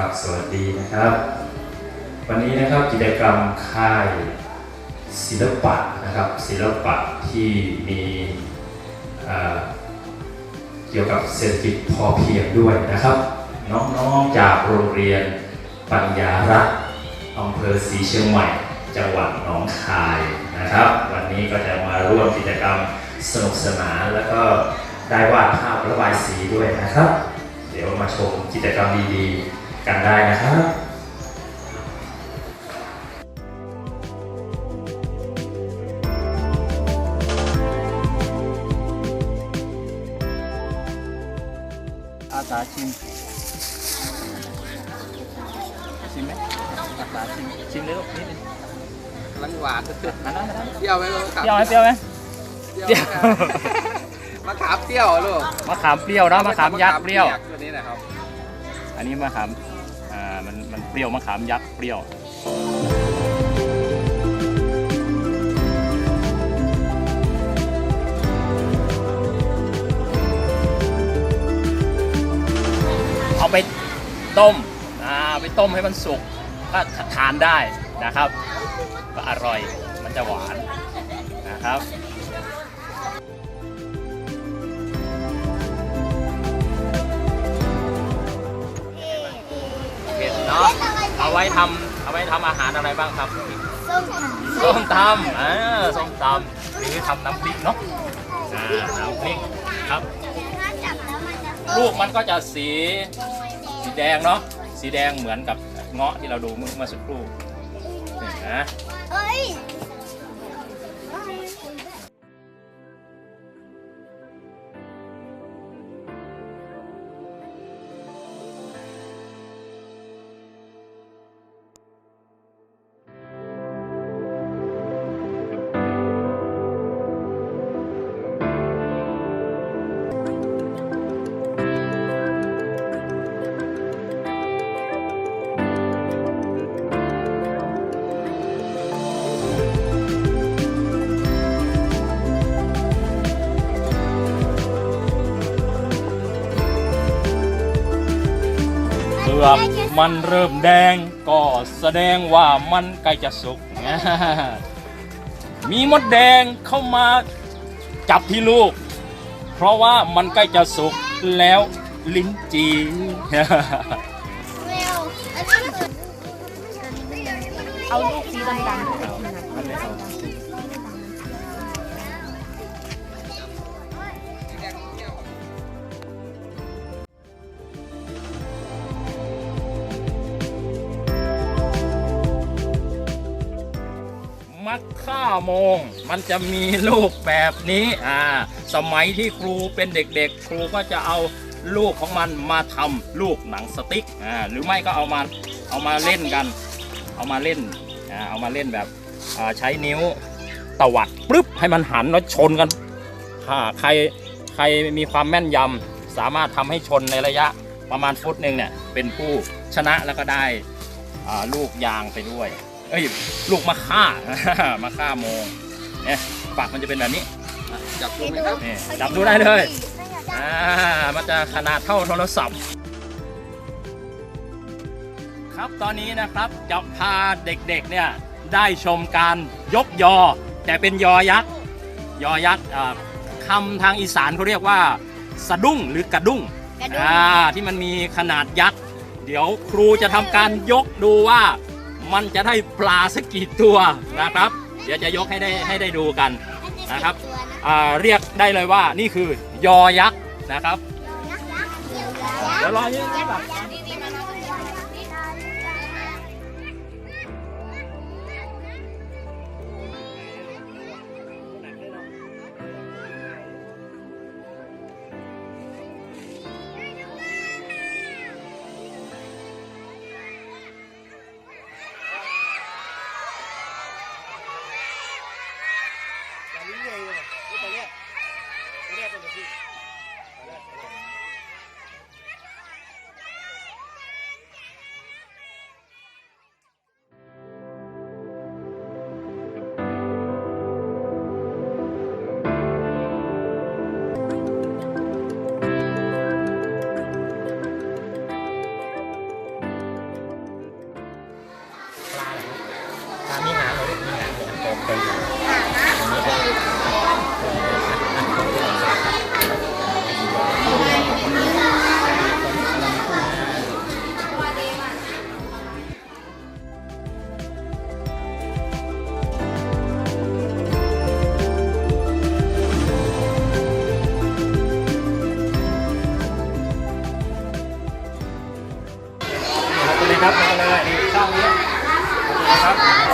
ครับสวัสดีนะครับ วันนี้นะครับกิจกรรมค่ายศิลปะนะครับศิลปะที่มีเเกี่ยวกับเศรษฐกิจพอเพียงด้วยนะครับ น้องๆจากโรงเรียนปัญญารัตอำเภอศรีเชียงใหม่ จังหวัดหนองคายนะครับ วันนี้ก็จะมาร่วมกิจกรรมสนุกสนานแล้วก็ได้วาดภาพระบายสีด้วยนะครับ เดี๋ยวมาชมกิจกรรมดีๆ กันได้นะครับอาสาชิมชิมไหมอาสาชิมชิมเลยลูกนิดนึงกำลังหวานอันนั้นอันนั้นเปรี้ยวไหมลูกเปรี้ยวไหมเปรี้ยวไหมเปรี้ยวไหมมะขามเปรี้ยวเหรอลูกมะขามเปรี้ยวนะมะขามยักษ์เปรี้ยวตัวนี้นะครับ อันนี้มะขามอ่ามันมันเปรี้ยวมะขามยักษ์เปรี้ยวเอาไปต้มอ่าไปต้มให้มันสุกก็ทานได้นะครับก็อร่อยมันจะหวานนะครับ เผ็ดเนาะเอาไว้ทำเอาไว้ทำอาหารอะไรบ้างครับส้มตส้มตำอ่าส้มตำหรือทำน้ำพริกเนาะอ่าน้ำพริกครับำถ้าจับแล้วมันจะลูกมันก็จะสีสีแดงเนาะสีแดงเหมือนกับเงาะที่เราดูเมื่อเมื่อสักครู่นี่นะเอ้ย ลือกมันเริ่มแดงก็แสดงว่ามันใกล้จะสุก มีมดแดงเข้ามาจับที่ลูก เพราะว่ามันใกล้จะสุกแล้วลิ้นจีเอาลูกสีดำ มักค่าโมงมันจะมีลูกแบบนี้อ่าสมัยที่ครูเป็นเด็กๆ ครูก็จะเอาลูกของมันมาทำลูกหนังสติ๊กอ่าหรือไม่ก็เอามาเอามาเล่นกัน เอามาเล่นอ่าเอามาเล่นแบบอ่าใช้นิ้วตวัดปึ๊บให้มันหันแล้วชนกันอ่าใครใครมีความแม่นยำสามารถทำให้ชนในระยะประมาณฟุตหนึ่งเนี่ยเป็นผู้ชนะแล้วก็ได้อ่าลูกยางไปด้วย เอ้ยลูกมะค่ามะค่าโมงเนี่ยปากมันจะเป็นแบบนี้จับดูไหมครับนี่จับดูได้เลยอ่ามันจะขนาดเท่าโทรศัพท์ ครับตอนนี้นะครับจะพาเด็กๆเนี่ยได้ชมการยกยอ แต่เป็นยอยักษ์ยอยักษ์อ่าคำทางอีสานเขาเรียกว่า สะดุ้งหรือกระดุ้งกระดุมอ่าที่มันมีขนาดยักษ์เดี๋ยวครูจะทำการยกดูว่า มันจะได้ปลาสักกี่ตัวนะครับ เดี๋ยวจะยกให้ได้ให้ได้ดูกันนะครับอ่าเรียกได้เลยว่านี่คือยอยักษ์นะครับเดี๋ยวรอนิดนึงก่อน ไปเลยครับไปเลยนี่ช่องนี้นะครับเดี๋ยวไปเลย